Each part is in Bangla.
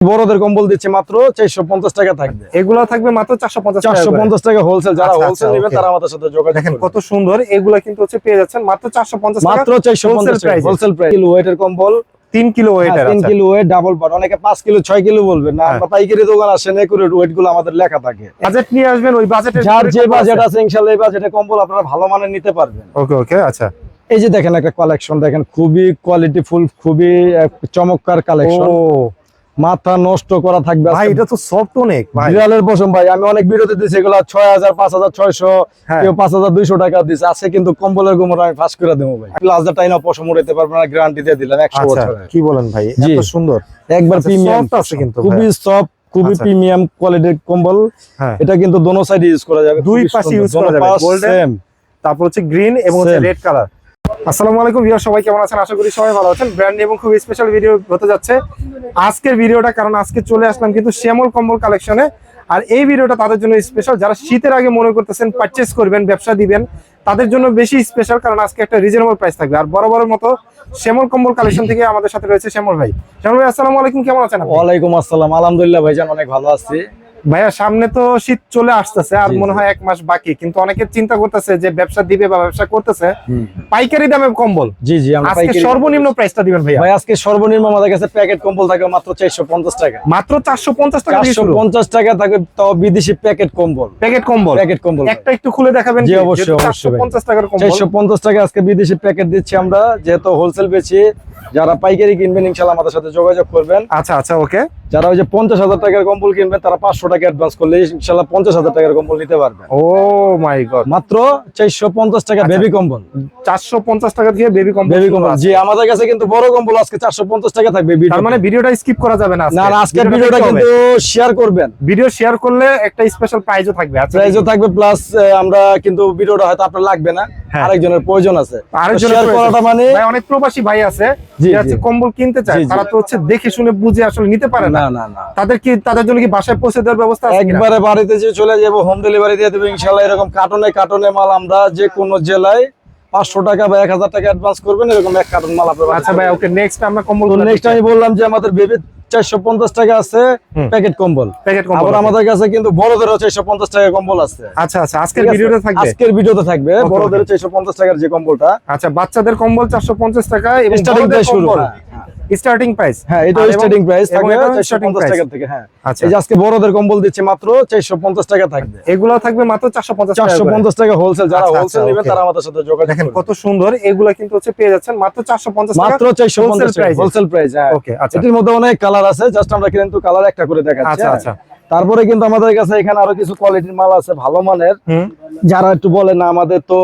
বড়দের কম্বল দিচ্ছে মাত্র চারশো পঞ্চাশ টাকা থাকবে। এগুলো থাকবে মাত্র চারশো পঞ্চাশ চারশো পঞ্চাশ টাকা হোলসেল যারা আচ্ছা, হোলসেল আচ্ছা, নেবেন তারা আমাদের সাথে যোগাযোগ দেখেন কত সুন্দর এগুলা কিন্তু হচ্ছে পেয়ে যাচ্ছেন মাত্র চারশো পঞ্চাশ মাত্র চারশো পঞ্চাশ হোলসেল প্রাইস ওয়েটের কম্বল। তিন কিলো হ্যাঁ, তিন কিলো ওয়েট ডাবল বার অনেকে পাঁচ কিলো ছয় কিলো বলবেন না হ্যাঁ। আমরা পাইকারি দোকান আসেন একুরেট ওয়েটগুলো আমাদের লেখা থাকে। বাজেট নিয়ে আসবেন ওই বাজেটের যার যে বাজেট আছে। ইনশাল্লাহ এই বাজেটে কম্বল আপনারা ভালো মানের নিতে পারবেন। ওকে ওকে আচ্ছা। এই যে দেখেন একটা কালেকশন দেখেন খুবই কোয়ালিটি ফুল খুবই চমৎকার কালেকশন মাথা নষ্ট করা থাকবে ভাই এটা তো সফট অনেক বিড়ালের পশম ভাই। আমি অনেক ভিডিওতে দিচ্ছি এগুলো ছয় হাজার পাঁচ হাজার ছয়শো হ্যাঁ। কেউ পাঁচ হাজার দুইশো টাকা দিচ্ছে আজকে কিন্তু কম্বলের গোমর আমি ফাঁস করে দেবো ভাই। প্লাজা টাইনা পশম উড়াইতে পারবে না গ্যারান্টি দিয়ে দিলাম একশো আচ্ছা বছরের। কি বলেন ভাই। এত সুন্দর। একবার আচ্ছা, প্রিমিয়াম soft আছে কিন্তু খুবই সফট খুবই আচ্ছা। প্রিমিয়াম কোয়ালিটির কম্বল। হ্যাঁ। এটা কিন্তু দোনো সাইড ইউজ করা যাবে দুই পাশে use করা যাবে, same। তারপর হচ্ছে গ্রিন এবং হচ্ছে রেড কালার আসসালামু আলাইকুম ভিউয়ার সবাই কেমন আছেন? আশা করি সবাই ভালো আছেন। ব্র্যান্ড এবং খুব স্পেশাল ভিডিও হতে যাচ্ছে। আজকের ভিডিওটা, কারণ আজকে চলে আসলাম কিন্তু শ্যামল কম্বল কালেকশনে আর এই ভিডিওটা তাদের জন্য স্পেশাল যারা শীতের আগে মনে করতেছেন পারচেস করবেন, ব্যবসা দিবেন, তাদের জন্য বেশি স্পেশাল কারণ আজকে একটা রিজনেবল প্রাইস থাকবে। আর বড় বড় মতো শ্যামল কম্বল কালেকশন থেকে আমাদের সাথে রয়েছে শ্যামল ভাই। শ্যামল ভাই, আসসালামু আলাইকুম, কেমন আছেন ওয়ালাইকুম আসসালাম। আলহামদুলিল্লাহ ভাইজান, অনেক ভালো আছি। ভাইয়া সামনে তো শীত চলে আসতেছে আর মনে হয় এক মাস বাকি। কিন্তু অনেকে চিন্তা করতেছে যে ব্যবসা দিবে বা ব্যবসা করতেছে পাইকারি দামে কম্বল। জি জি আজকে সর্বনিম্ন প্রাইসটা দিবেন ভাইয়া। ভাই আজকে সর্বনিম্ন আমাদের কাছে প্যাকেট কম্বল থাকবে মাত্র চারশো পঞ্চাশ টাকা। মাত্র চারশো পঞ্চাশ টাকা দিয়ে চারশো শুরু পঞ্চাশ টাকা থাকে তাও বিদেশি প্যাকেট কম্বল। প্যাকেট কম্বল। প্যাকেট কম্বল। একটা একটু খুলে দেখাবেন জি, অবশ্যই, অবশ্যই চারশো ভাই। পঞ্চাশ টাকার কম্বল। চারশো পঞ্চাশ টাকা আজকে বিদেশি প্যাকেট দিচ্ছি আমরা যেহেতু হোলসেল বেচি। যারা পাইকারি কিনবেন ইনশাল্লাহ আমাদের সাথে যোগাযোগ করবেন। আচ্ছা আচ্ছা ওকে। যারা ওই যে পঞ্চাশ হাজার টাকার কম্বল কিনবেন তারা পাঁচশো টাকা অ্যাডভান্স করলে ইনশাল্লাহ পঞ্চাশ হাজার টাকার কম্বল নিতে পারবেন ও মাই গড মাত্র চারশো পঞ্চাশ টাকা আচ্ছা। বেবি কম্বল। চারশো পঞ্চাশ টাকা দিয়ে বেবি কম্বল বেবি কম্বল জি আমাদের কাছে কিন্তু বড় কম্বল আজকে চারশো পঞ্চাশ টাকা থাকবে তার মানে ভিডিওটা স্কিপ করা যাবে না না আজকের ভিডিওটা কিন্তু শেয়ার করবেন। ভিডিও শেয়ার করলে একটা স্পেশাল প্রাইজও থাকবে আচ্ছা প্রাইজও থাকবে প্লাস আমরা কিন্তু ভিডিওটা হয়তো আপনার লাগবে না। হ্যাঁ। আরেকজনের প্রয়োজন আছে। আরেকজনের শেয়ার করাটা মানে অনেক প্রবাসী ভাই আছে কম্বল কিনতে চায়। তারা তো হচ্ছে দেখে শুনে বুঝে আসলে নিতে পারে না। না না না তাদের কি তাদের জন্য কি বাসায় পৌঁছে দেওয়ার ব্যবস্থা আছে একবারে বাড়িতে যে চলে যাব হোম ডেলিভারি দিয়ে দেবো ইনশাল্লাহ এরকম কার্টনে কার্টনে মাল আমরা যে কোনো জেলায় পাঁচশো টাকা বা এক হাজার টাকা অ্যাডভান্স করবেন এরকম এক কার্টন মাল আপনার আচ্ছা ভাই ওকে নেক্সট আমরা কম্বল নেক্সট আমি বললাম যে আমাদের বেবি চারশো পঞ্চাশ টাকা আছে প্যাকেট কম্বল। প্যাকেট কম্বল আবার আমাদের কাছে কিন্তু বড়দেরও চারশো পঞ্চাশ টাকা কম্বল আছে। আচ্ছা আচ্ছা আজকের থাকবে? আজকের ভিডিওতে থাকবে বড়দের. চারশো পঞ্চাশ টাকার যে কম্বলটা। আচ্ছা বাচ্চাদের কম্বল চারশো পঞ্চাশ টাকা এবং স্টার্টিং শুরু কম্বল। স্টার্টিং প্রাইস হ্যাঁ এটা স্টার্টিং প্রাইস থাকবে এটাও চারশো starting পঞ্চাশ price। টাকা থেকে হ্যাঁ। আচ্ছা। এই যে আজকে বড়দের কম্বল দিচ্ছে মাত্র চারশো পঞ্চাশ টাকা থাকবে। এগুলো থাকবে মাত্র চারশো পঞ্চাশ চারশো পঞ্চাশ টাকা হোলসেল যারা আচ্ছা, হোলসেল আচ্ছা, নেবেন তারা আমাদের সাথে যোগাযোগ দেখেন কত সুন্দর এগুলা কিন্তু হচ্ছে পেয়ে যাচ্ছেন মাত্র চারশো পঞ্চাশ মাত্র চারশো পঞ্চাশ হোলসেল প্রাইস হ্যাঁ। ওকে আচ্ছা। এটির মধ্যে অনেক কালার আছে জাস্ট আমরা কিন্তু কালার একটা করে দেখাচ্ছি আচ্ছা হ্যাঁ। আচ্ছা। তারপরে কিন্তু আমাদের কাছে এখানে আরও কিছু কোয়ালিটির মাল আছে ভালো মানের। যারা একটু বলে না আমাদের তো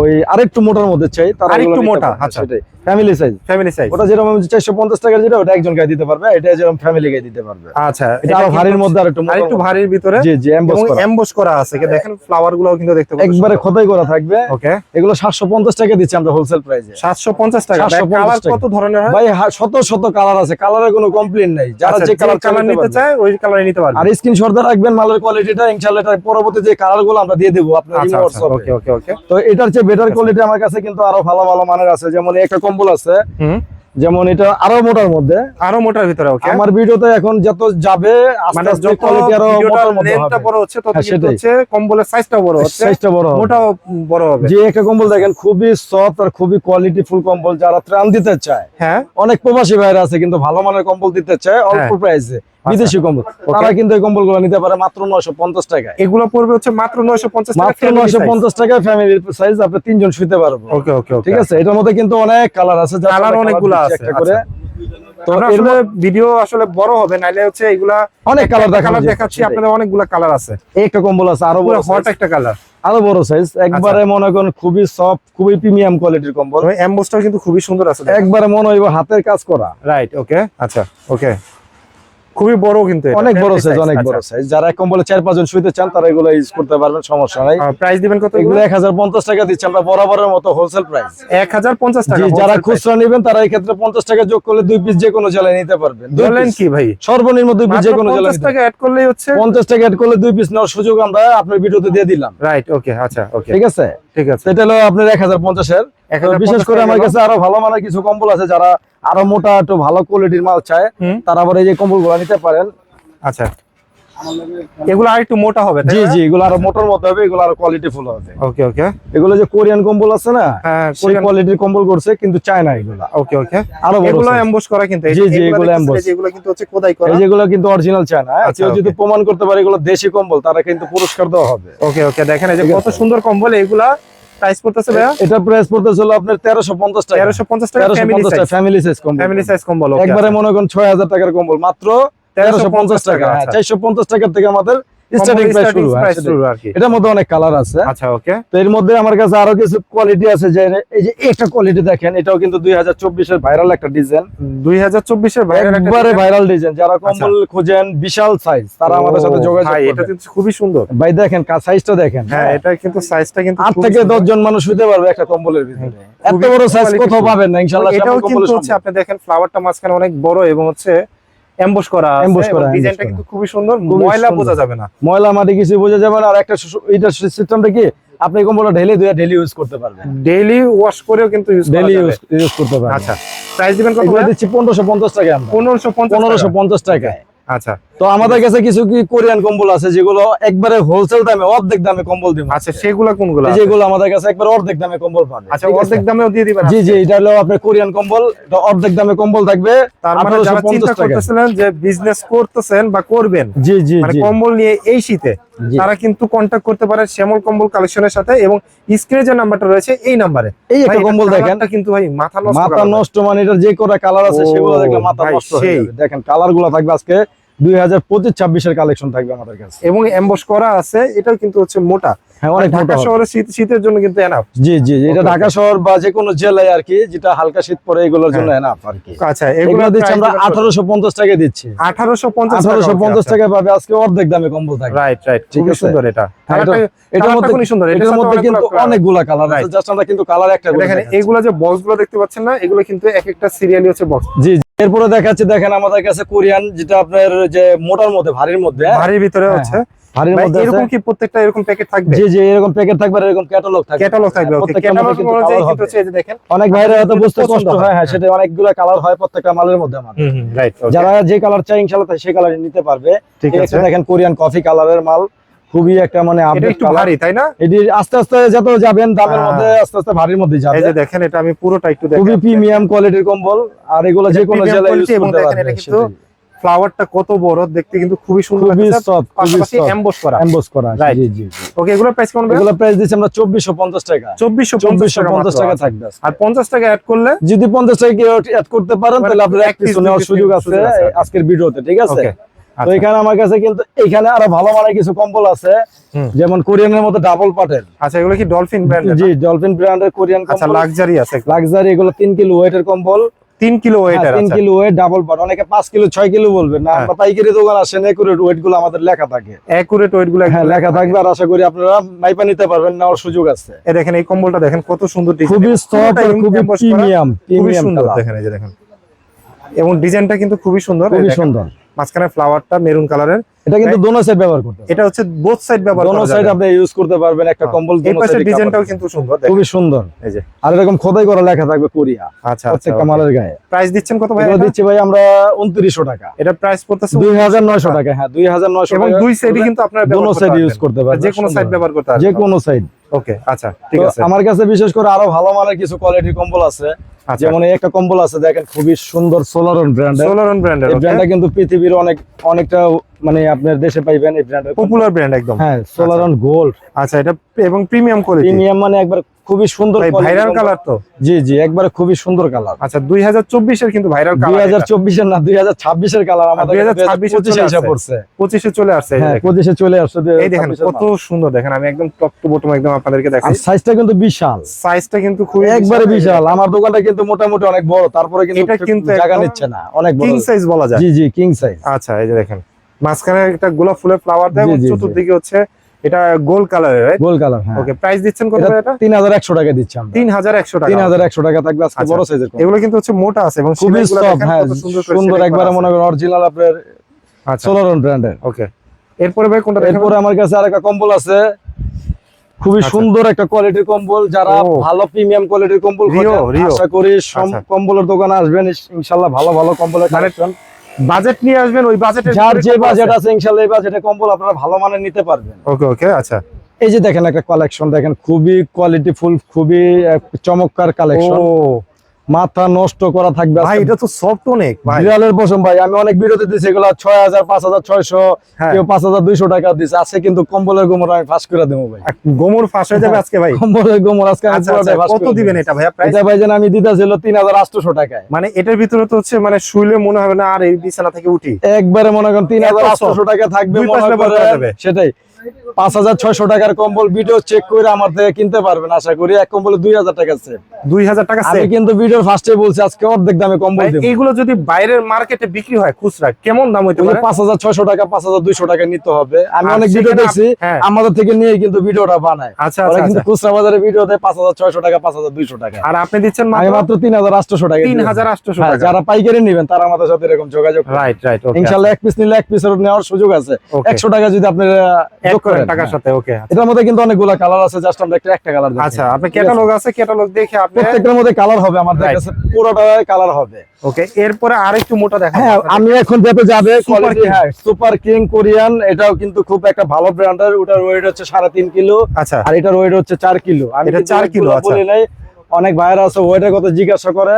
ওই আরেকটু মোটার মধ্যে চাই তারা আরেকটু মোটা, আচ্ছা। ফ্যামিলি সাইজ ফ্যামিলি সাইজ ওটা যেরকম চারশো পঞ্চাশ টাকার যেটা ওটা একজন গায়ে দিতে পারবে এটা যেরকম ফ্যামিলি গায়ে দিতে পারবে। আচ্ছা এটা ভারীর মধ্যে আর একটু আর ভারীর ভিতরে? জি জি এমবস করা। এমবস করা আছে কি দেখেন ফ্লাওয়ারগুলো কিন্তু দেখতে একবারে খোদাই করা থাকবে। ওকে। এগুলো সাতশো পঞ্চাশ টাকা দিচ্ছি আমরা হোলসেল প্রাইসে সাতশো পঞ্চাশ টাকা। কালার কত ধরনের হয়? ভাই শত শত কালার আছে। কালারের কোনো কমপ্লেন নাই। যারা আচ্ছা, যে কালার কালার নিতে চায় ওই কালার নিতে পারবে। আর স্ক্রিনশট দিয়ে রাখবেন মালের কোয়ালিটিটা ইনশাআল্লাহ এটা পরবর্তী যে কালারগুলো আমরা দিয়ে দেবো আপনার আচ্ছা আচ্ছা। ওকে ওকে ওকে। তো এটার বেটার কোয়ালিটি আমার কাছে কিন্তু আরও ভালো ভালো মানের আছে। যেমন একটা কম্বল আছে। যেমন এটা আরও মোটার মধ্যে। আরও মোটার ভিতরে ওকে আমার ভিডিওতে এখন যত যাবে আস্তে মানে আস্তে কোয়ালিটি আরও মোটার মধ্যে হবে। বড় হচ্ছে তত হ্যাঁ, কিন্তু হচ্ছে কম্বলের সাইজটা বড় হচ্ছে সাইজটা বড় হবে। মোটাও বড় হবে। যে একটা কম্বল দেখেন খুবই সফট আর খুবই কোয়ালিটি ফুল কম্বল যারা ত্রাণ দিতে চায়। হ্যাঁ। অনেক প্রবাসী ভাইরা আছে কিন্তু ভালো মানের কম্বল দিতে চায় অল্প হ্যাঁ। প্রাইসে বিদেশি কম্বল। তারা কিন্তু এই কম্বলগুলো নিতে পারে মাত্র নয়শো পঞ্চাশ টাকায়। এগুলো পড়বে হচ্ছে মাত্র নয়শো পঞ্চাশ মাত্র নয়শো পঞ্চাশ টাকায় ফ্যামিলির সাইজ আপনি তিনজন শুতে পারব। ওকে ওকে ঠিক আছে? এটার মধ্যে কিন্তু অনেক কালার আছে যার Colour আমরা অনেকগুলো আছে, করে। তো আসলে ভিডিও আসলে বড় হবে নাইলে হচ্ছে এগুলা অনেক কালার কালার দেখাচ্ছি আপনাদের অনেকগুলা কালার আছে। একটা কম্বল আছে আরও বড় হট একটা কালার আরও বড় সাইজ একবারে মনে করেন খুবই সফট খুবই প্রিমিয়াম কোয়ালিটির কম্বল। এমবোসটাও কিন্তু খুবই সুন্দর আছে একবারে মনে হইব হাতের কাজ করা। রাইট ওকে আচ্ছা ওকে খুবই বড় কিন্তু অনেক বড় সাইজ অনেক আচ্ছা। বড় সাইজ যারা এক কম্বলে চার পাঁচজন শুইতে চান তারা এগুলো ইউজ করতে পারবেন সমস্যা নাই। প্রাইস দিবেন কত এগুলো? এক হাজার পঞ্চাশ টাকা দিচ্ছি আমরা বরাবরের মতো হোলসেল প্রাইস এক হাজার পঞ্চাশ টাকা জি যারা খুচরা নেবেন তারা এই ক্ষেত্রে পঞ্চাশ টাকা যোগ করলে দুই পিস যে কোনো জেলায় নিতে পারবেন। বলেন কি ভাই? সর্বনিম্ন দুই পিস যে কোনো জেলায় পঞ্চাশ টাকা অ্যাড করলেই হচ্ছে? পঞ্চাশ টাকা অ্যাড করলে দুই পিস নেওয়ার সুযোগ আমরা আপনার ভিডিওতে দিয়ে দিলাম। রাইট ওকে আচ্ছা ওকে ঠিক আছে? ঠিক আছে। সেটা হলো আপনার এক হাজার বিশেষ করে আমার কাছে আরও ভালো মানের কিছু কম্বল আছে যারা আরও মোটা একটু ভালো কোয়ালিটির মাল চায় তারা আবার এই যে কম্বলগুলো নিতে পারেন। আচ্ছা। এগুলো আর একটু মোটা হবে জি জি এগুলো আরও মোটর মধ্যে হবে এগুলো আরও কোয়ালিটি ফুল হবে। ওকে ওকে। এগুলো যে কোরিয়ান কম্বল আছে না হ্যাঁ কোরিয়ান কোয়ালিটির কম্বল করছে কিন্তু চায় না ওকে ওকে। আরও বড় এগুলো এমবস করা কিন্তু জি, জি, এগুলো এগুলো কিন্তু হচ্ছে করা। যেগুলো কিন্তু অরিজিনাল চায় না হ্যাঁ? আচ্ছা, কেউ যদি প্রমাণ করতে পারে এগুলো দেশি কম্বল তারা কিন্তু পুরস্কার দেওয়া হবে। ওকে ওকে। দেখেন এই যে কত সুন্দর কম্বল এগুলা প্রাইস পড়তেছে ভাইয়া? এটা প্রাইস পড়তেছিল আপনার তেরোশো পঞ্চাশ টাকা। তেরোশো পঞ্চাশ টাকা তেরোশো ফ্যামিলি সাইজ টাকা ফ্যামিলি সাইজ কম্বল। ফ্যামিলি সাইজ কম্বল একবারে মনে করেন ছয় হাজার টাকার কম্বল মাত্র তেরোশো পঞ্চাশ টাকা। হ্যাঁ আচ্ছা। চারশো পঞ্চাশ টাকার থেকে আমাদের স্টার্টিং প্রাইস শুরু প্রাইস শুরু আর কি। এটার মধ্যে অনেক কালার আছে। আচ্ছা ওকে তো এর মধ্যে আমার কাছে আরও কিছু কোয়ালিটি আছে যে এই যে একটা কোয়ালিটি দেখেন এটাও কিন্তু দুই হাজার ভাইরাল একটা ডিজাইন দুই হাজার চব্বিশের একবারে ভাইরাল ডিজাইন যারা কম্বল খোঁজেন বিশাল সাইজ তারা আমাদের সাথে যোগাযোগ ভাই এটা কিন্তু খুবই সুন্দর। ভাই দেখেন সাইজটা দেখেন। হ্যাঁ এটা কিন্তু সাইজটা কিন্তু আট থেকে সুন্দর। দশ জন মানুষ শুতে পারবে একটা কম্বলের ভিতরে। এত বড় সাইজ কোথাও পাবেন না ইনশাআল্লাহ এটাও কিন্তু হচ্ছে আপনি দেখেন ফ্লাওয়ারটা মাঝখানে অনেক বড় এবং হচ্ছে এমবস করা Emboss করা, ডিজাইনটা কিন্তু খুবই সুন্দর ময়লা বোঝা যাবে না। ময়লা মাটি কিছু বোঝা যাবে না। আর একটা এটা সিস্টেমটা কি? আপনি কম্বলটা ঢেলে দুয়া ডেইলি ইউজ করতে পারবেন। ডেইলি ওয়াশ করেও কিন্তু ইউজ ডেইলি ইউজ করতে পারবেন। আচ্ছা প্রাইস দিবেন কত দিচ্ছি পনেরোশো পঞ্চাশ টাকা আমরা। পনেরোশো পঞ্চাশ পনেরোশো পঞ্চাশ টাকায় আচ্ছা। তো আমাদের কাছে কিছু কি কোরিয়ান কম্বল আছে যেগুলো একবারে হোলসেল দামে অর্ধেক দামে কম্বল দিব। আচ্ছা সেগুলা কোনগুলো যেগুলো আমাদের কাছে একবার অর্ধেক দামে কম্বল পাবে। আচ্ছা? অর্ধেক দামেও দিয়ে দিবেন জি জি এটা হলো আপনার কোরিয়ান কম্বল তো অর্ধেক দামে কম্বল থাকবে। তার মানে যারা চিন্তা করতেছিলেন যে বিজনেস করতেছেন বা করবেন জি জি মানে কম্বল নিয়ে এই শীতে। তারা কিন্তু কন্ট্যাক্ট করতে পারে শ্যামল কম্বল কালেকশনের সাথে এবং স্ক্রিনে যে নাম্বারটা রয়েছে এই নাম্বারে এই একটা কম্বল দেখেন। কিন্তু ভাই মাথা নষ্ট মাথা নষ্ট মানে এটার যে কটা কালার আছে সেগুলো দেখলে মাথা নষ্ট হয়ে যাবে। দেখেন কালারগুলো থাকবে আজকে দুই হাজার পঁচিশ ছাব্বিশের কালেকশন থাকবে আমাদের কাছে। এবং এমবস করা আছে এটাও কিন্তু হচ্ছে মোটা। ঢাকা শহরে শীত শীতের জন্য কিন্তু এনাফ জি জি এটা ঢাকা শহর বা যে কোনো জেলায় আর কি যেটা হালকা শীত পরে এগুলোর জন্য হ্যাঁ। এনাফ আর কি। আচ্ছা এগুলো দিচ্ছি আমরা আঠারোশো পঞ্চাশ টাকা দিচ্ছি। আঠারোশো পঞ্চাশ আঠারোশো পঞ্চাশ টাকা পাবে আজকে অর্ধেক দামে কম্বল থাকবে। রাইট রাইট ঠিক আছে। সুন্দর এটা। হ্যাঁ, এটার মধ্যে সুন্দর। এটার মধ্যে কিন্তু অনেকগুলা কালার আছে জাস্ট আমরা কিন্তু কালার একটা করে দেখেন। এগুলো যে দেখতে পাচ্ছেন না এগুলো কিন্তু এক একটা সিরিয়ালি হচ্ছে বক্স জি। এরপরে দেখাচ্ছি দেখেন আমাদের কাছে কোরিয়ান যেটা আপনার যে মোটার মধ্যে ভারীর মধ্যে হ্যাঁ? ভারীর ভিতরে হ্যাঁ, হচ্ছে। ভারীর মধ্যে এরকম কি প্রত্যেকটা এরকম প্যাকেট থাকবে? জি জি এরকম প্যাকেট থাকবে আর এরকম ক্যাটালগ থাকবে। ক্যাটালগ থাকবে ওকে ক্যাটালগ অনুযায়ী কিন্তু হচ্ছে এই যে দেখেন অনেক ভাইরা হয়তো বুঝতে কষ্ট হয়। হয় হ্যাঁ সেটা অনেকগুলো কালার হয় প্রত্যেকটা মালের মধ্যে আমাদের। হুম হুম রাইট যারা যে কালার চাই ইনশাআল্লাহ তাই সেই কালার নিতে পারবে। ঠিক আছে। দেখেন কোরিয়ান কফি কালারের মাল খুবই একটা মানে আপডেট একটু ভারী তাই না? এটি আস্তে আস্তে যত যাবেন দামের হ্যাঁ। মধ্যে আস্তে আস্তে ভারীর মধ্যে যাবে। এই যে দেখেন এটা আমি পুরোটা একটু দেখেন খুবই প্রিমিয়াম কোয়ালিটির কম্বল আর এগুলো যে কোনো জেলায় ইউজ করতে দেখেন এটা কিন্তু ফ্লাওয়ারটা কত বড় দেখতে কিন্তু খুবই সুন্দর খুবই সফট খুবই পাশাপাশি সফট এমবস করা। এমবস করা জি জি ওকে এগুলো প্রাইস কেমন এগুলো প্রাইস দিচ্ছি আমরা চব্বিশশো পঞ্চাশ টাকা। 2450 টাকা। থাকবে আর 50 টাকা অ্যাড করলে? যদি পঞ্চাশ টাকা কেউ অ্যাড করতে পারেন মানে তাহলে আপনার এক পিস নেওয়ার সুযোগ আছে। আজকের ভিডিওতে ঠিক আছে? তো এখানে আমার কাছে কিন্তু এখানে আরও ভালো মানের কিছু কম্বল আছে। যেমন কোরিয়ানের মধ্যে ডাবল পাটের। আচ্ছা এগুলো কি ডলফিন ব্র্যান্ডের জি ডলফিন ব্র্যান্ডের কোরিয়ান কম্বল। আচ্ছা লাক্সারি আছে। লাক্সারি এগুলো তিন কিলো ওয়েটের কম্বল। 3 কিলো ওয়েটার হ্যাঁ, তিন কিলো ওয়েট ডাবল পাট অনেকে পাঁচ কিলো ছয় কিলো বলবেন না হ্যাঁ। আমরা পাইকারি দোকান আসেন একুরেট ওয়েটগুলো আমাদের লেখা থাকে। অ্যাকুরেট ওয়েটগুলো হ্যাঁ লেখা থাকবে আর আশা করি আপনারা মাইপা নিতে পারবেন নেওয়ার সুযোগ আছে। এ দেখেন এই কম্বলটা দেখেন কত সুন্দর ডিজাইন খুবই সফট পুরোটাই খুবই প্রিমিয়াম খুবই সুন্দর দেখেন এই যে দেখেন। এবং ডিজাইনটা কিন্তু খুবই সুন্দর খুবই সুন্দর। মাঝখানে ফ্লাওয়ারটা মেরুন কালারের এটা কিন্তু দোনো সাইড ব্যবহার করতে এটা হচ্ছে বোথ সাইড ব্যবহার দোনো সাইড আপনি ইউজ করতে পারবেন একটা হ্যাঁ। কম্বল এই ডিজাইনটাও কিন্তু সুন্দর খুবই সুন্দর। এই যে। আর এরকম খোদাই করা লেখা থাকবে কোরিয়া। আচ্ছা আচ্ছা প্রত্যেকটা মালের গায়ে। প্রাইস দিচ্ছেন কত ভাই এটা? দিচ্ছি ভাই আমরা উনত্রিশশো টাকা। এটা প্রাইস পড়তেছে দুই হাজার নয়শো টাকা হ্যাঁ দুই হাজার নয়শো এবং দুই সাইডই কিন্তু আপনারা দোনো সাইড ইউজ করতে পারবেন। যে কোনো সাইড ব্যবহার করতে যে পারবেন কোনো সাইড ওকে আচ্ছা ঠিক আছে। আমার কাছে বিশেষ করে আরও ভালো মানের কিছু কোয়ালিটির কম্বল আছে। আচ্ছা। যেমন একটা কম্বল আছে দেখেন খুবই সুন্দর সোলারন ব্র্যান্ডের সোলারন ব্র্যান্ডের এই ব্র্যান্ডটা কিন্তু পৃথিবীর অনেক অনেকটা মানে আপনার দেশে পাইবেন এই ব্র্যান্ডের পপুলার ব্র্যান্ড একদম। হ্যাঁ সোলারন গোল্ড আচ্ছা এটা এবং প্রিমিয়াম কোয়ালিটি প্রিমিয়াম মানে একবার খুবই সুন্দর ভাইরাল কালার তো। জি জি একবারে খুবই সুন্দর কালার আচ্ছা 2024 এর কিন্তু ভাইরাল কালার হাজার চব্বিশের না দুই হাজার ছাব্বিশের কালার আমাদের 2026 পঁচিশে চলে এসে পড়ছে। 25 এ চলে আসছে এই যে হ্যাঁ দেখেন। পঁচিশে চলে আসছে এই দেখেন কত সুন্দর দেখেন আমি একদম টপ টু বটম একদম আপনাদেরকে আর সাইজটা কিন্তু বিশাল। সাইজটা কিন্তু খুবই একবারে বিশাল। আমার দোকানটা কিন্তু মোটামুটি অনেক বড় তারপরে কিন্তু এটা কিন্তু জায়গা নিচ্ছে না অনেক বড়। কিং সাইজ বলা যায়। জি জি কিং সাইজ আচ্ছা এই যে দেখেন। মাঝখানে একটা গোলাপ ফুলের ফ্লাওয়ার দেয়। চতুর্দিকে হচ্ছে এটা গোল্ড কালারের রাইট গোল কালার হ্যাঁ। ওকে প্রাইস দিচ্ছেন কত এটা ভাই এটা? তিন হাজার একশো টাকা দিচ্ছি আমরা। 3100 টাকা। তিন হাজার একশো টাকা থাকবে আজকে আচ্ছা। বড় সাইজের এগুলো কিন্তু হচ্ছে মোটা আছে এবং খুবই সফট হ্যাঁ সুন্দর একবারে মনে করেন অরিজিনাল আপনার আচ্ছা। সোলারন ব্র্যান্ডের ওকে এরপরে ভাই কোনটা দেখাবো এরপরে আমার কাছে আরেকটা কম্বল আছে। খুবই আচ্ছা। সুন্দর একটা কোয়ালিটির কম্বল। যারা ভালো প্রিমিয়াম কোয়ালিটির কম্বল আশা করি সব আচ্ছা। কম্বলের দোকানে আসবেন। ইনশাল্লাহ ভালো ভালো কম্বলের মানে কালেকশন বাজেট নিয়ে আসবেন ওই বাজেটে যার যে বাজেট আছে? ইনশাআল্লাহ এই বাজেটে কম্বল আপনারা ভালো মানের নিতে পারবেন। ওকে ওকে আচ্ছা। এই যে দেখেন একটা কালেকশন দেখেন খুবই কোয়ালিটিফুল খুবই চমৎকার কালেকশন ও মাথা নষ্ট করা থাকবে ভাই এটা তো সফট অনেক বিড়ালের পশম ভাই আমি অনেক ভিডিওতে দিচ্ছি এগুলো ছয় হাজার পাঁচ হাজার ছয়শো হ্যাঁ। কেউ পাঁচ হাজার দুইশো টাকা দিচ্ছে আছে কিন্তু কম্বলের গোমর আমি ফাঁস করে দেবো ভাই। গোমর ফাঁস হয়ে যাবে আজকে ভাই। কম্বলের গোমর আজকে আচ্ছা আচ্ছা কত দিবেন এটা প্রাইস এটা ভাই যেন আমি দিতে ছিল তিন হাজার আটশোশো টাকায়। মানে এটার ভিতরে তো হচ্ছে মানে শুইলে মনে হবে না আর এই বিছানা থেকে উঠি। একবারে মনে করেন তিন হাজার আটশোশো টাকা থাকবে। সেটাই। পাঁচ হাজার ছয়শো টাকার কম্বল ভিডিও চেক করে আমার থেকে কিনতে পারবেন আশা করি। এক কম্বলে দুই হাজার টাকা সেট দুই হাজার টাকা আমি কিন্তু ভিডিওর ফার্স্টে বলছি আজকে অর্ধেক দামে কম্বল এইগুলো যদি বাইরের মার্কেটে বিক্রি হয় খুচরা কেমন দাম হইতে পারে? পাঁচ হাজার ছয়শো টাকা পাঁচ হাজার দুইশো টাকা নিতে হবে। আমি অনেক ভিডিও দেখছি হ্যাঁ। আমাদের থেকে নিয়ে কিন্তু ভিডিওটা বানায়। আচ্ছা আচ্ছা কিন্তু আচ্ছা। খুচরা বাজারে ভিডিও দেয় পাঁচ হাজার ছয়শো টাকা পাঁচ হাজার দুইশো টাকা। আর আপনি দিচ্ছেন মাত্র তিন হাজার আটশোশো টাকা তিন হাজার আটশোশো হ্যাঁ, টাকা। যারা পাইকারি নেবেন তারা আমাদের সাথে এরকম যোগাযোগ রাইট রাইট ইনশাল্লাহ এক পিস নিলে এক পিসের নেওয়ার সুযোগ আছে। একশো টাকা যদি আপনি আহ, এক যোগ করেন করেন টাকার হ্যাঁ। সাথে ওকে এটার মধ্যে কিন্তু অনেকগুলা কালার আছে জাস্ট আমরা একটা একটা কালার আচ্ছা আপনি ক্যাটালগ আছে? ক্যাটালগ দেখে আপনি প্রত্যেকটার মধ্যে কালার হবে আমাদের কাছে পুরোটা কালার হবে। ওকে এরপরে আরেকটু মোটা দেখা হ্যাঁ আমি এখন যেতে যাবে কোয়ালিটি হ্যাঁ সুপার কিং কোরিয়ান এটাও কিন্তু খুব একটা ভালো ব্র্যান্ডের ওটার ওয়েট হচ্ছে সাড়ে তিন কিলো। আচ্ছা। আর এটার ওয়েট হচ্ছে চার কিলো। আমি এটা কিলো, আচ্ছা। বলি নাই অনেক ভাইরা আছে ওয়েটের কথা জিজ্ঞাসা করে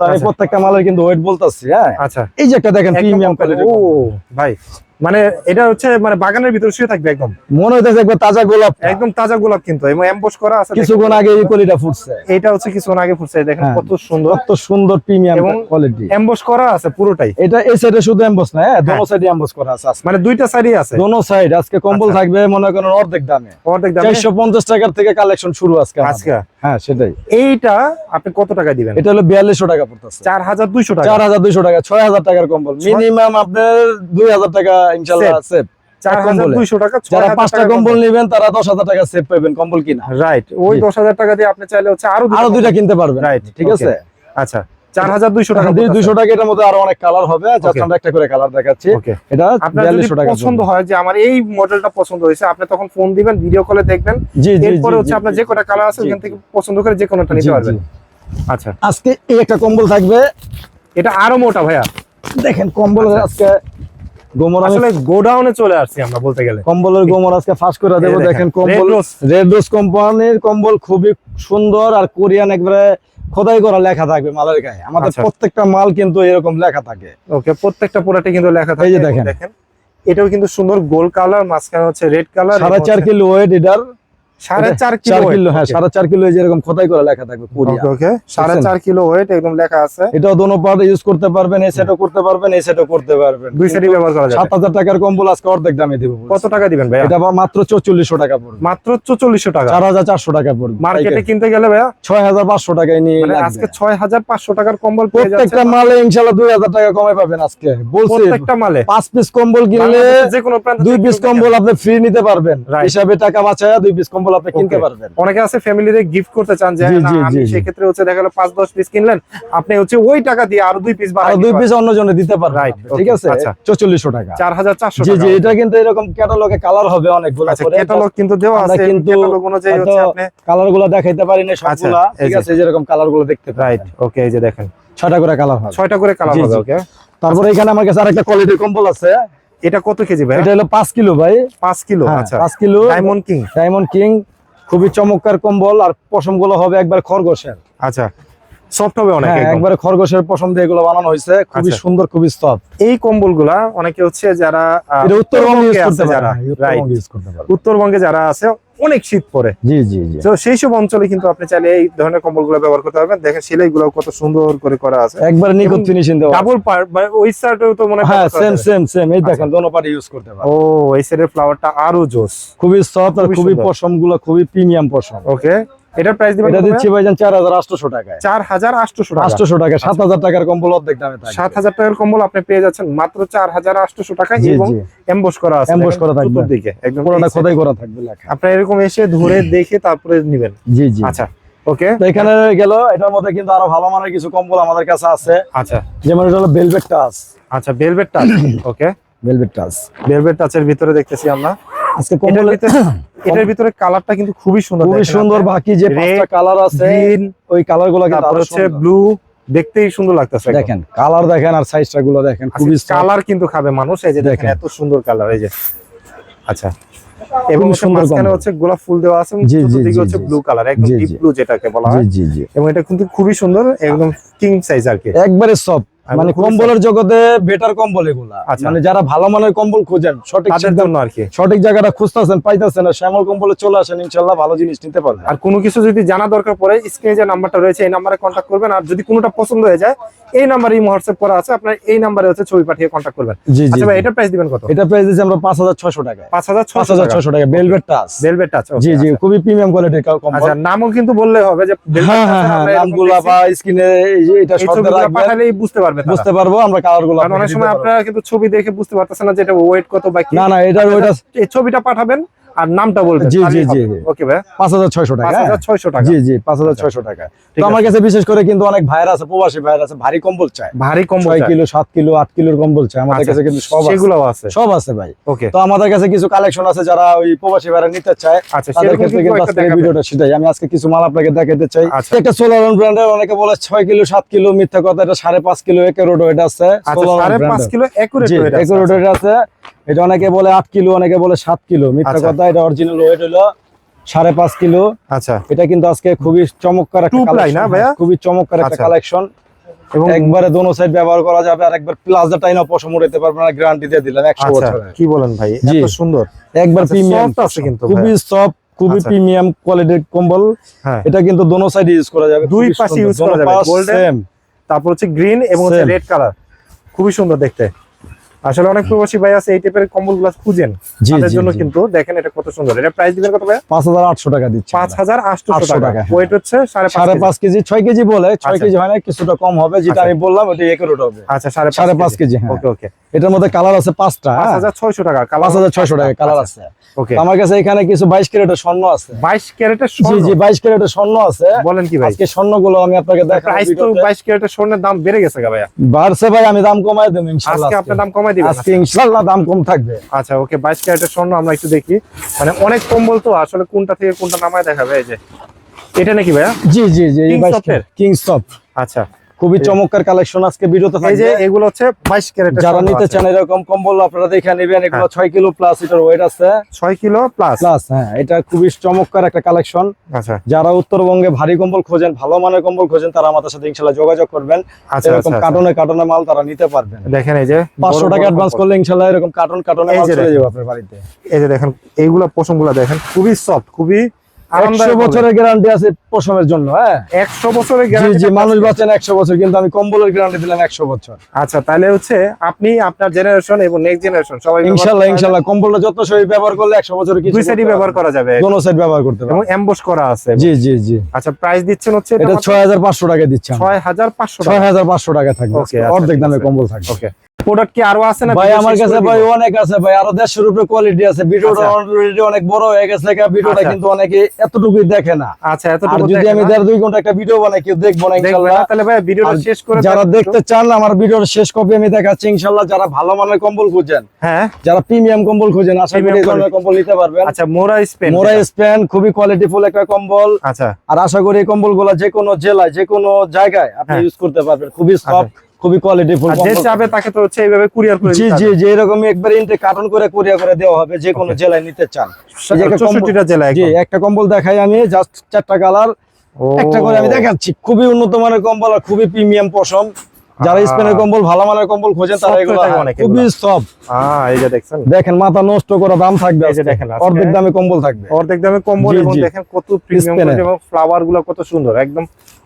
তো আমি আচ্ছা। প্রত্যেকটা মালের কিন্তু ওয়েট বলতেছি হ্যাঁ। আচ্ছা। এই যে একটা দেখেন প্রিমিয়াম কোয়ালিটি ও ভাই মানে এটা হচ্ছে মানে বাগানের ভিতরে শুয়ে থাকবে একদম। মনে হইতেছে একবার তাজা গোলাপ। একদম তাজা গোলাপ কিন্তু এবং এমবোস করা আছে কিছুক্ষণ আগে এই কলিটা ফুটছে। এটা হচ্ছে কিছুক্ষণ আগে ফুটছে দেখেন হ্যাঁ। কত সুন্দর। কত সুন্দর প্রিমিয়াম কোয়ালিটি এমবোস করা আছে পুরোটাই। এটা এই সাইডে শুধু এমবস না হ্যাঁ দোনো সাইডে এমবস করা আছে মানে দুইটা সাইডই আছে। দোনো সাইড আজকে কম্বল আচ্ছা। থাকবে মনে করেন অর্ধেক দামে। অর্ধেক দামে। চারশো পঞ্চাশ টাকার থেকে কালেকশন শুরু আজকে আজকে? হ্যাঁ সেটাই। এইটা আপনি কত টাকা দিবেন? এটা হলো বিয়াল্লিশশো টাকা পড়তেছে। চার হাজার দুইশো টাকা। চার হাজার দুইশো টাকা ছয় হাজার টাকার কম্বল। মিনিমাম আপনার দুই হাজার টাকা ইনশাল্লাহ সেভ চার হাজার কম্বলে। দুইশো টাকা ছয় যারা পাঁচটা কম্বল নেবেন তারা দশ হাজার টাকা সেভ পাবেন কম্বল কিনা। রাইট ওই দশ হাজার টাকা দিয়ে আপনি চাইলে হচ্ছে আরও আরও দুইটা কিনতে পারবেন। রাইট ঠিক আছে? আচ্ছা চার হাজার দুইশো টাকা দুইশো টাকা এটার মধ্যে আরও অনেক কালার হবে আমরা একটা করে কালার দেখাচ্ছি। এটা বিয়াল্লিশশো টাকা পছন্দ হয় যে আমার এই মডেলটা পছন্দ হয়েছে আপনি তখন ফোন দিবেন ভিডিও কলে দেখবেন। এরপরে হচ্ছে আপনার যে কটা কালার আছে ওখান থেকে পছন্দ করে যে কোনোটা নিতে পারবেন। আচ্ছা। আজকে এই একটা কম্বল থাকবে। এটা আরও মোটা ভাইয়া। দেখেন কম্বল আজকে গোমর আসলে গোডাউনে চলে আসছি আমরা বলতে গেলে। কম্বলের গোমর আজকে ফাঁস করে দেবো দেখেন, কম্বল Red রেড রোজ কোম্পানির কম্বল খুবই সুন্দর আর কোরিয়ান একবারে খোদাই করা লেখা থাকবে মালের গায়ে। আমাদের আচ্ছা। প্রত্যেকটা মাল কিন্তু এরকম লেখা থাকে। ওকে প্রত্যেকটা পুরাটে কিন্তু লেখা থাকে এই যে দেখেন। দেখেন এটাও কিন্তু সুন্দর গোল কালার মাঝখানে হচ্ছে রেড কালার সাড়ে চার কিলো ওয়েট এটার সাড়ে চার চার কিলো কিলো হ্যাঁ সাড়ে চার কিলো এই খোদাই করে লেখা থাকবে কোরিয়া ওকে ওকে সাড়ে চার কিলো ওয়েট একদম লেখা আছে। এটাও দোনো পার্ট ইউজ করতে পারবেন এই সেটও করতে পারবেন এই সেটও করতে পারবেন। দুই সাইডে ব্যবহার করা সাত হাজার টাকার কম্বল আজকে অর্ধেক দামে দিব কত টাকা দিবেন ভাইয়া? এটা মাত্র চৌচল্লিশশো টাকা পড়বে। মাত্র চল্লিশশো টাকা। চার হাজার চারশো টাকা পড়বে। মার্কেটে কিনতে গেলে ভাইয়া ছয় হাজার পাঁচশো টাকায় নিয়ে আজকে ছয় হাজার পাঁচশো টাকার কম্বল পেয়ে প্রত্যেকটা মালে ইনশাল্লাহ দুই হাজার টাকা কমে পাবেন আজকে। বলছি প্রত্যেকটা মালে। পাঁচ পিস কম্বল কিনলে বাংলাদেশের যে কোনো দুই পিস কম্বল আপনি ফ্রি নিতে পারবেন. হিসাবে টাকা বাঁচায় দুই পিস কম্বল আপনি কিনতে পারবেন। অনেকে আছে ফ্যামিলিতে গিফট করতে চান যে আমি। সেক্ষেত্রে হচ্ছে দেখা গেলো পাঁচ দশ পিস কিনলেন আপনি হচ্ছে ওই টাকা দিয়ে আরও দুই পিস আর দুই পিস অন্য জনে দিতে আপনি, ঠিক আছে? আচ্ছা। চৌচল্লিশশো টাকা। চার হাজার চারশো জি জি এটা কিন্তু এরকম ক্যাটালগে কালার হবে অনেকগুলো আচ্ছা ক্যাটালগ কিন্তু দেওয়া আছে কিন্তু ক্যাটালগ অনুযায়ী হচ্ছে আপনি কালারগুলো দেখাইতে পারি না সবগুলা আচ্ছা, ঠিক আছে যেরকম কালারগুলো দেখতে রাইট ওকে এই যে দেখেন। ছয়টা করে কালার হবে। ছয়টা করে কালার হবে ওকে তারপরে এখানে আমার কাছে আরেকটা কোয়ালিটির কম্বল আছে। এটা কত কেজি ভাই? এটা হলো পাঁচ কিলো ভাই। পাঁচ কিলো হ্যাঁ, আচ্ছা। পাঁচ kilo. Diamond king diamond king খুবই চমৎকার কম্বল আর পশমগুলো হবে একবার খরগোশের। আচ্ছা সফট হবে অনেক হ্যাঁ। একবারে খরগোশের পশম দিয়ে এগুলো বানানো হয়েছে খুবই আচ্ছা। সুন্দর খুবই সফট এই কম্বলগুলা অনেকে হচ্ছে যারা উত্তরবঙ্গে ইউজ করতে যারা হ্যাঁ, উত্তরবঙ্গে ইউজ করতে পারে। উত্তরবঙ্গে যারা আছে অনেক শীত পরে জি জি জি। তো সেই সব অঞ্চলে কিন্তু আপনি চাইলে এই ধরনের কম্বলগুলো ব্যবহার করতে পারবেন। দেখেন সেলাই গুলো কত সুন্দর করে করা আছে। একবার নিখুঁত ফিনিশিং দেওয়া ডাবল পার্ট ওই সাইডেও তো মনে হয় হ্যাঁ সেম সেম সেম এই দেখেন আচ্ছা। দোনো পারে ইউজ করতে পারবেন ও এই সাইডের ফ্লাওয়ারটা আরও জোস। খুবই সফট আর খুবই খুবই পশমগুলো খুবই প্রিমিয়াম পশম। ওকে এটার প্রাইস দিবেন এটা দিচ্ছি ভাইজান চার হাজার আটশোশো টাকায়। চার হাজার আটশোশো টাকা। আটশোশো টাকা সাত হাজার টাকার কম্বল অর্ধেক দামে থাকে সাত হাজার টাকার কম্বল আপনি পেয়ে যাচ্ছেন মাত্র চার হাজার আটশোশো টাকা এবং জি। এমবোস করা আছে। করা থাকবে। চতুর্দিকে একদম পুরোটা খোদাই করা থাকবে লেখা। আপনি এরকম এসে ধরে দেখে তারপরে নিবেন। জি জি। আচ্ছা ওকে। তো এখানে গেল এটার মধ্যে কিন্তু আরও ভালো মানের কিছু কম্বল আমাদের কাছে আছে। আচ্ছা। যেমন এটা হলো ভেলভেট টাচ আচ্ছা velvet touch okay. Velvet touch velvet টাচের ভিতরে দেখতেছি আমরা। আজকে এটার কম্বল ভিতরে এটার ভিতরে কালারটা কিন্তু খুবই সুন্দর খুবই সুন্দর বাকি যে পাঁচটা কালার আছে ওই কালারগুলো তারপর হচ্ছে ব্লু দেখতেই সুন্দর লাগতেছে দেখেন কালার দেখেন আর সাইজটা গুলো দেখেন খুবই কালার কিন্তু খাবে মানুষ এই যে দেখেন। এত সুন্দর কালার এই যে। আচ্ছা এবং মাঝখানে হচ্ছে গোলাপ ফুল দেওয়া আছে এবং হচ্ছে ব্লু কালার একদম ডিপ ব্লু যেটাকে বলা হয়। জি জি। এবং এটা কিন্তু খুবই সুন্দর একদম কিং সাইজ আর কি। একবারে সব এবং মানে কম্বলের জগতে বেটার কম্বল এগুলা। আচ্ছা। মানে যারা ভালো মানের কম্বল খোঁজেন সঠিক জন্য আর কি। সঠিক জায়গাটা খুঁজতেছেন পাইতেছেন না শ্যামল কম্বলে চলে আসেন ইনশাল্লাহ ভালো জিনিস নিতে পারবেন। আর কোনো কিছু যদি জানা দরকার পড়ে স্ক্রিনে যে নাম্বারটা রয়েছে এই নাম্বারে কন্ট্যাক্ট করবেন। আর যদি কোনোটা পছন্দ হয়ে যায় এই নাম্বারে হোয়াটসঅ্যাপ করা আছে আপনার এই নাম্বারে হচ্ছে ছবি পাঠিয়ে কন্ট্যাক্ট করবেন। জি জি আচ্ছা ভাই এটা প্রাইস দিবেন কত? এটা প্রাইস দিচ্ছি আমরা পাঁচ হাজার ছয়শো টাকায়। পাঁচ হাজার পাঁচ হাজার ছয়শো টাকা বেলভেট টাচ ভেলভেট টাচ জি জি খুবই প্রিমিয়াম কোয়ালিটির কম্বল। আচ্ছা নামও কিন্তু বললে হবে যে velvet হ্যাঁ হ্যাঁ হ্যাঁ নামগুলা বা স্ক্রিনে এটা এই শব্দ ছবিগুলো রাখবেন। পাঠালেই বুঝতে পারবে বুঝতে পারব আমরা কালারগুলো অনেক সময় আপনারা কিন্তু ছবি দেখে বুঝতে পারতেছেন না যে এটা ওয়েট কত বা কি। না না এটা ওইটা এই ছবিটা পাঠাবেন আর নামটা বলবেন। জি, জি, জি। ওকে ভাই। পাঁচ হাজার ছয়শো টাকা পাঁচ হ্যাঁ? হাজার ছয়শো টাকা। জি জি পাঁচ হাজার ছয়শো টাকা। তো আমার কাছে বিশেষ করে কিন্তু অনেক ভাইরা আছে প্রবাসী ভাইরা আছে ভারী কম্বল ভারী কম ছয় কিলো সাত কিলো আট কিলোর কম্বল আমাদের আচ্ছা, কাছে কিন্তু সব আছে। সেগুলোও আছে। সব আছে ভাই। ওকে তো আমাদের কাছে কিছু কালেকশন আছে যারা ওই প্রবাসী ভাইরা নিতে চায় আচ্ছা তাদের ক্ষেত্রে কিন্তু আজকে ভিডিওটা সেটাই। আমি আজকে কিছু মাল আপনাকে দেখাতে চাই। আচ্ছা। একটা সোলারন ব্র্যান্ডের অনেকে বলে ছয় কিলো সাত কিলো মিথ্যা কথা এটা সাড়ে পাঁচ কিলো একেরোডো এটা আছে। আচ্ছা সোলারন সাড়ে পাঁচ ব্র্যান্ডের কিলো একুরেট এটা আছে। এটা অনেকে বলে আট কিলো অনেকে বলে সাত কিলো। মিথ্যা আচ্ছা। কথা এটা অরিজিনাল ওয়েট হলো সাড়ে পাঁচ কিলো। আচ্ছা। এটা কিন্তু আজকে খুবই চমৎকার একটা ভাইয়া? খুবই চমৎকার একটা আচ্ছা। কালেকশন এবং একবারে দোনো সাইড ব্যবহার করা যাবে আর একবার প্লাজা টাইনা পশম উঠাতে পারবে না গ্যারান্টি দিয়ে দিলাম একশো আচ্ছা কি বলেন ভাই। এত সুন্দর। একবার আচ্ছা, প্রিমিয়াম আছে কিন্তু খুবই সফট খুবই আচ্ছা। প্রিমিয়াম কোয়ালিটির কম্বল। হ্যাঁ। এটা কিন্তু দোনো সাইড ইউজ করা যাবে দুই পাশে সুন্দর। করা যাবে, পাশ তারপর হচ্ছে গ্রিন এবং হচ্ছে রেড কালার খুবই সুন্দর দেখতে। আসলে অনেক প্রবাসী ভাই আছে এই টাইপের কম্বলগুলা খুঁজেন তাদের জন্য কিন্তু দেখেন এটা কত সুন্দর। এটা প্রাইস দিবেন কত ভাই পাঁচ হাজার আটশো টাকা দিচ্ছি পাঁচ হাজার আটশো টাকা। টাকা, হ্যাঁ। ওয়েট হচ্ছে সাড়ে সাড়ে পাঁচ পাঁচ কেজি ছয় কেজি বলে ছয় আচ্ছা। কেজি হয় না কিছুটা কম হবে যেটা আচ্ছা। আমি বললাম ওটা একেরোট হবে। আচ্ছা সাড়ে সাড়ে পাঁচ কেজি হ্যাঁ। ওকে ওকে। এটার মধ্যে কালার আছে পাঁচটা পাঁচ হ্যাঁ? হাজার ছয়শো টাকা পাঁচ হাজার ছয়শো টাকা কালার আছে। ওকে। আমার কাছে এখানে কিছু বাইশ ক্যারেটের স্বর্ণ আছে। বাইশ ক্যারেটের জি জি বাইশ ক্যারেটের স্বর্ণ আছে। বলেন কি ভাই? আজকে স্বর্ণগুলো আমি আপনাকে দেখাবো প্রাইস তো বাইশ ক্যারেটের স্বর্ণের দাম বেড়ে গেছে ভাইয়া। বাড়ছে ভাই আমি দাম কমাই দেবো ইনশাআল্লাহ আজকে আপনার দাম কমাই দিবেন আজকে ইনশাআল্লাহ দাম কম থাকবে। আচ্ছা ওকে বাইশ ক্যারেটের স্বর্ণ আমরা একটু দেখি। মানে অনেক কম বলতো আসলে কোনটা থেকে কোনটা নামায় দেখাবে এই যে। এটা নাকি ভাইয়া? জি জি জি King বাইশ কিং সফট আচ্ছা। খুবই চমৎকার কালেকশন আজকে যে থাকবে। এগুলো হচ্ছে বাইশ ক্যারেটের যারা নিতে চান এরকম কম্বল আপনারা দেখে নেবেন হ্যাঁ। এগুলো ছয় কিলো প্লাস এটার ওয়েট আছে। ছয় কিলো প্লাস প্লাস হ্যাঁ এটা খুবই চমৎকার একটা কালেকশন আচ্ছা। যারা উত্তরবঙ্গে ভারী কম্বল খোঁজেন ভালো মানের কম্বল খোঁজেন তারা আমাদের সাথে ইনশাল্লাহ যোগাযোগ করবেন। আচ্ছা এরকম আচ্ছা, আচ্ছা। কার্টনে কার্টনে মাল তারা নিতে পারবেন। দেখেন এই যে পাঁচশো বড় টাকা অ্যাডভান্স করলে ইনশাল্লাহ এরকম কার্টন কার্টনে মাল চলে। যাবে আপনার বাড়িতে। এই যে দেখেন এইগুলা পশমগুলা দেখেন খুবই সফট খুবই একশো বছরের গ্যারান্টি আছে পশমের জন্য হ্যাঁ? একশো বছরের গ্যারান্টি মানুষ বাঁচেন একশো বছর কিন্তু আমি কম্বলের গ্যারান্টি দিলাম একশো বছর। আচ্ছা তাহলে হচ্ছে আপনি আপনার জেনারেশন এবং নেক্সট জেনারেশন সবাই ইনশাল্লাহ ইনশাল্লাহ কম্বলটা যত সহি ব্যবহার করলে একশো বছর কিছু দুই সাইডই ব্যবহার করা যাবে। দোনো সাইড ব্যবহার করতে এবং পারবেন এমবস করা আছে। জি জি জি। আচ্ছা প্রাইস দিচ্ছেন হচ্ছে এটা ছয় হাজার পাঁচশো টাকা দিচ্ছি। ছয় হাজার পাঁচশো ছয় টাকা হাজার পাঁচশো টাকা থাকবে। আচ্ছা, অর্ধেক দামে কম্বল থাকবে। ওকে প্রোডাক্ট কি আরও আছে না ভাই আমার কাছে ভাই অনেক আছে ভাই আরও দেড়শোর উপরে কোয়ালিটি আছে। ভিডিওটা আচ্ছা। অলরেডি অনেক বড় হয়ে গেছে ভিডিওটা আচ্ছা। কিন্তু অনেকে এতটুকুই দেখে না। আচ্ছা এতটুকু যদি আমি দেড় দুই ঘণ্টা একটা ভিডিও বানাই কেউ দেখব না না? তাহলে ভাই ভিডিওটা শেষ করে যারা দেখতে চান আমার ভিডিওর শেষ কপি আমি দেখাচ্ছি ইনশাল্লাহ যারা ভালো মানের কম্বল খুঁজেন হ্যাঁ। যারা প্রিমিয়াম কম্বল খুঁজেন আশা করি Premium এই ধরনের কম্বল নিতে পারবেন। আচ্ছা মোরা স্পেন মোরা স্প্যান খুবই কোয়ালিটিফুল একটা কম্বল। আচ্ছা। আর আশা করি এই কম্বলগুলা যে কোনো জেলায় যে কোনো জায়গায় আপনি হ্যাঁ। ইউজ করতে পারবেন খুবই সফট খুবই কোয়ালিটিফুল আর যে চাবে তাকে তো হচ্ছে এইভাবে কুরিয়ার করে জি জি হবে। জি এরকমই একবার ইনটে কার্টন করে কুরিয়ার করে দেওয়া হবে যে কোনো জেলায় নিতে চান। যে চৌষট্টিটা জেলায় জি একটা কম্বল দেখাই আমি জাস্ট চারটা কালার একটা করে আমি দেখাচ্ছি খুবই উন্নত মানের কম্বল আর খুবই প্রিমিয়াম পশম। যারা। স্পেনের কম্বল ভালো মানের কম্বল খোঁজেন তারা এগুলো হয়ে হ্যাঁ, খুবই সফট আহ, এই যে দেখছেন? দেখেন মাথা নষ্ট করা দাম থাকবে এই যে দেখেন অর্ধেক দামে কম্বল থাকবে। অর্ধেক দামে কম্বল এবং দেখেন কত প্রিমিয়াম এবং ফ্লাওয়ারগুলো কত সুন্দর একদম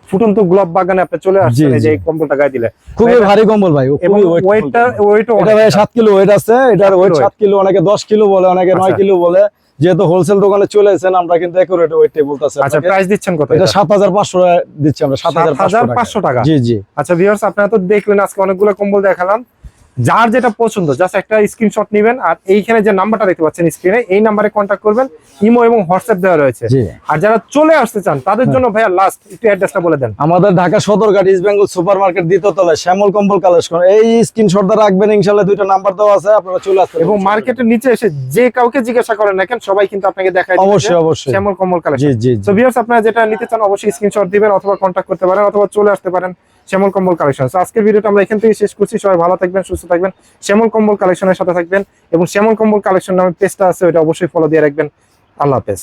ফুটন্ত গোলাপ বাগানে আপনি চলে আসছেন এই যে এই কম্বলটা গায়ে দিলে। খুবই ভারী কম্বল ভাই এবং ওয়েটটা ওয়েট এটা ভাই 7 কিলো ওয়েট আছে এটার ওয়েট কিলো সাত কিলো অনেকে দশ কিলো বলে অনেকে নয় আচ্ছা। কিলো বলে। যেহেতু হোলসেল দোকানে চলে এসেছেন আমরা কিন্তু একুরেট ওয়েটে বলতাছি আচ্ছা। প্রাইস দিচ্ছেন কত এটা সাত হাজার পাঁচশো দিচ্ছি আমরা সাত হাজার 7,500 টাকা। জি জি। আচ্ছা ভিউয়ার্স আপনারা তো দেখলেন আজকে অনেকগুলো কম্বল দেখালাম। যার যেটা পছন্দ জাস্ট একটা স্ক্রিনশট নেবেন আর এইখানে যে নাম্বারটা দেখতে পাচ্ছেন স্ক্রিনে এই নাম্বারে কন্ট্যাক্ট করবেন ইমো এবং হোয়াটসঅ্যাপ দেওয়া রয়েছে। আর যারা চলে আসতে চান তাদের জন্য ভাইয়া লাস্ট একটু অ্যাড্রেসটা বলে দেন। আমাদের Dhaka Sadarghat east Bengal super market দ্বিতীয় তলায় শ্যামল কম্বল কালেকশন। এই স্ক্রিনশটটা রাখবেন ইনশাল্লাহ দুইটা নাম্বার দেওয়া আছে আপনারা চলে আসতে এবং মার্কেটের নিচে এসে যে কাউকে জিজ্ঞাসা করেন না কেন সবাই কিন্তু আপনাকে দেখায় দিবে অবশ্যই অবশ্যই। শ্যামল কম্বল কালেকশন। জি জি। তো ভিউয়ার্স আপনারা যেটা নিতে চান অবশ্যই স্ক্রিনশট দিবেন অথবা কন্ট্যাক্ট করতে পারেন অথবা চলে আসতে পারেন। শ্যামল কম্বল কালেকশন আজকের ভিডিওটা আমরা এখান থেকে শেষ করছি। সবাই ভালো থাকবেন, সুস্থ থাকবেন। শ্যামল কম্বল কালেকশনের সাথে থাকবেন এবং শ্যামল কম্বল কালেকশন নামে পেজটা আছে, ওইটা অবশ্যই ফলো দিয়ে রাখবেন। আল্লাহ হাফেজ।